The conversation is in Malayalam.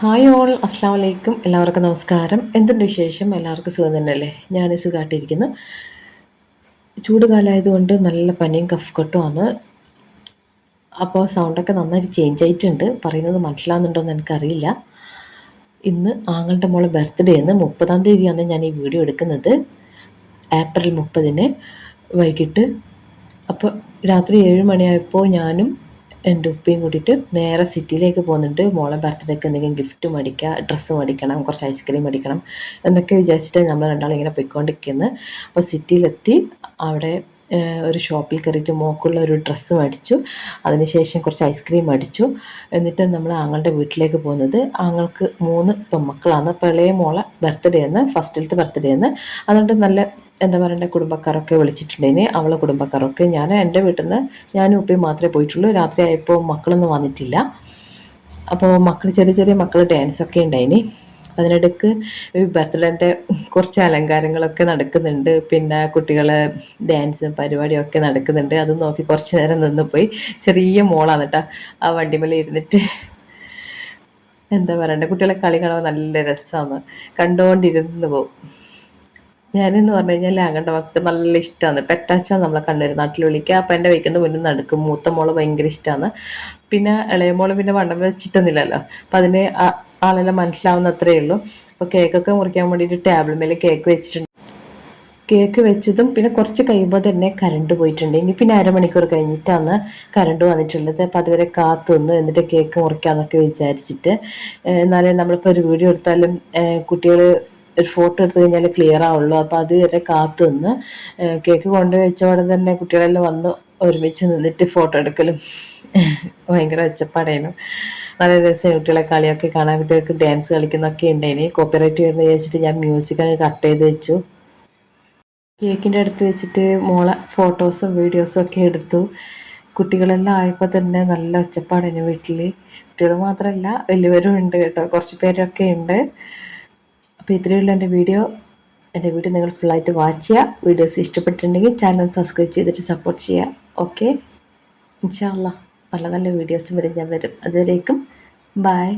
ഹായ് ഓൾ അസ്സാം വലൈക്കും എല്ലാവർക്കും നമസ്കാരം. എന്തുണ്ട് വിശേഷം? എല്ലാവർക്കും സുഖം തന്നെയല്ലേ? ഞാൻ സുഖമായിട്ടിരിക്കുന്നു ചൂട് കാലമായതുകൊണ്ട് നല്ല പനിയും കഫ്കട്ടുമാണ് അപ്പോൾ സൗണ്ടൊക്കെ നന്നായിട്ട് ചേഞ്ച് ആയിട്ടുണ്ട്. പറയുന്നത് മനസ്സിലാകുന്നുണ്ടോ എന്ന് എനിക്കറിയില്ല. ഇന്ന് ആങ്ങളുടെ മോളെ ബർത്ത്ഡേ എന്ന് മുപ്പതാം തീയതിയാണ് ഞാൻ ഈ വീഡിയോ എടുക്കുന്നത്. ഏപ്രിൽ മുപ്പതിന് വൈകിട്ട്. അപ്പോൾ രാത്രി ഏഴ് മണിയായപ്പോൾ ഞാനും എന്റെ ഉപ്പയും കൂടിയിട്ട് നേരെ സിറ്റിയിലേക്ക് പോകുന്നുണ്ട് മോളെ ബർത്ത്ഡേക്ക് എന്തെങ്കിലും ഗിഫ്റ്റ് മേടിക്കുക ഡ്രസ്സ് മേടിക്കണം കുറച്ച് ഐസ്ക്രീം മേടിക്കണം എന്നൊക്കെ വിചാരിച്ചിട്ട് നമ്മൾ രണ്ടാളും ഇങ്ങനെ പോയിക്കൊണ്ടിരിക്കുന്നത് അപ്പോൾ സിറ്റിയിലെത്തി അവിടെ ഒരു ഷോപ്പിൽ കയറിയിട്ട് മോക്കുള്ള ഒരു ഡ്രസ്സ് മേടിച്ചു. അതിനുശേഷം കുറച്ച് ഐസ്ക്രീം മേടിച്ചു എന്നിട്ട് നമ്മൾ ആങ്ങളുടെ വീട്ടിലേക്ക് പോകുന്നത്. ആങ്ങൾക്ക് മൂന്ന് പെൺമക്കളാണ്. അപ്പോൾ ഇളയ മോളെ ബർത്ത്ഡേ ആണ് ഫസ്റ്റിലത്തെ ബർത്ത്ഡേ ആണ് അതുകൊണ്ട് നല്ല എന്താ പറയണ്ടേ കുടുംബക്കാരൊക്കെ വിളിച്ചിട്ടുണ്ടെങ്കിൽ അവളെ കുടുംബക്കാരൊക്കെ. ഞാൻ എന്റെ വീട്ടിൽ നിന്ന് ഞാനും ഉപ്പയും മാത്രമേ പോയിട്ടുള്ളൂ. രാത്രി ആയപ്പോൾ മക്കളൊന്നും വന്നിട്ടില്ല. അപ്പോൾ മക്കൾ ചെറിയ ചെറിയ മക്കൾ ഡാൻസൊക്കെ ഉണ്ടായിനി. അതിനിടയ്ക്ക് ബർത്ത്ഡേന്റെ കുറച്ച് അലങ്കാരങ്ങളൊക്കെ നടക്കുന്നുണ്ട്. പിന്നെ കുട്ടികളെ ഡാൻസും പരിപാടിയും ഒക്കെ നടക്കുന്നുണ്ട്. അത് നോക്കി കുറച്ച് നേരം നിന്ന് പോയി. ചെറിയ മോളാണ് കേട്ടോ ആ വണ്ടിമേൽ ഇരുന്നിട്ട് എന്താ പറയണ്ടേ? കുട്ടികളെ കളി കാണാൻ നല്ല രസമാണ് കണ്ടുകൊണ്ടിരുന്ന് പോകും ഞാനെന്ന് പറഞ്ഞു കഴിഞ്ഞാൽ ആകണ്ട മക്കൾക്ക് നല്ല ഇഷ്ടമാണ് പെറ്റാച്ച നമ്മളെ കണ്ണൂർ നാട്ടിൽ വിളിക്കുക. അപ്പം എന്റെ വയ്ക്കുന്ന മുന്നിൽ നടക്കും. മൂത്ത മോൾ ഭയങ്കര ഇഷ്ടമാണ് പിന്നെ ഇളയ മോൾ പിന്നെ വണ്ണം വെച്ചിട്ടൊന്നുമില്ലല്ലോ. അപ്പം അതിന് ആളെല്ലാം മനസ്സിലാവുന്ന അത്രയേ ഉള്ളൂ. അപ്പോൾ കേക്കൊക്കെ മുറിക്കാൻ വേണ്ടിയിട്ട് ടേബിൾ മേലെ കേക്ക് വെച്ചിട്ടുണ്ട്. കേക്ക് വെച്ചതും പിന്നെ കുറച്ച് കഴിയുമ്പോൾ തന്നെ കറണ്ട് പോയിട്ടുണ്ട്. ഇനി പിന്നെ അരമണിക്കൂർ കഴിഞ്ഞിട്ടാണ് കറണ്ട് വന്നിട്ടുള്ളത്. അപ്പോൾ അതുവരെ കാത്തു നിന്ന് എന്നിട്ട് കേക്ക് മുറിക്കാമെന്നൊക്കെ വിചാരിച്ചിട്ട്. എന്നാലേ നമ്മളിപ്പോൾ ഒരു വീഡിയോ എടുത്താലും കുട്ടികൾ ഒരു ഫോട്ടോ എടുത്തു കഴിഞ്ഞാൽ ക്ലിയർ ആവുള്ളൂ. അപ്പോൾ അത് വരെ കാത്തു നിന്ന് കേക്ക് കൊണ്ടുവച്ച ഉടനെ തന്നെ കുട്ടികളെല്ലാം വന്ന് ഒരുമിച്ച് നിന്നിട്ട് ഫോട്ടോ എടുക്കലും. ഭയങ്കര ഒച്ചപ്പാടായിരുന്നു. നല്ല രസം കുട്ടികളെ കളിയൊക്കെ കാണാൻ. കുട്ടികൾക്ക് ഡാൻസ് കളിക്കുന്നൊക്കെ ഉണ്ടായിന് കോപ്പിറൈറ്റ് വരുന്ന വിചാരിച്ചിട്ട് ഞാൻ മ്യൂസിക് അങ്ങ് കട്ട് ചെയ്ത് വെച്ചു. കേക്കിന്റെ അടുത്ത് വെച്ചിട്ട് മോളെ ഫോട്ടോസും വീഡിയോസും ഒക്കെ എടുത്തു. കുട്ടികളെല്ലാം ആയപ്പോൾ തന്നെ നല്ല ഒച്ചപ്പാടായിരുന്നു വീട്ടിൽ. കുട്ടികൾ മാത്രമല്ല വലിയവരും ഉണ്ട് കേട്ടോ. കുറച്ച് പേരൊക്കെ ഉണ്ട്. അപ്പോൾ ഇത്രയുള്ള എന്റെ വീഡിയോ. എന്റെ വീഡിയോ നിങ്ങൾ ഫുള്ളായിട്ട് വാച്ച് ചെയ്യുക. വീഡിയോസ് ഇഷ്ടപ്പെട്ടിട്ടുണ്ടെങ്കിൽ ചാനൽ സബ്സ്ക്രൈബ് ചെയ്തിട്ട് സപ്പോർട്ട് ചെയ്യുക. ഓക്കെ ഇൻഷാല്ല നല്ല നല്ല വീഡിയോസ് വരും. ഞാൻ വരും. അതുവരേക്കും. ബൈ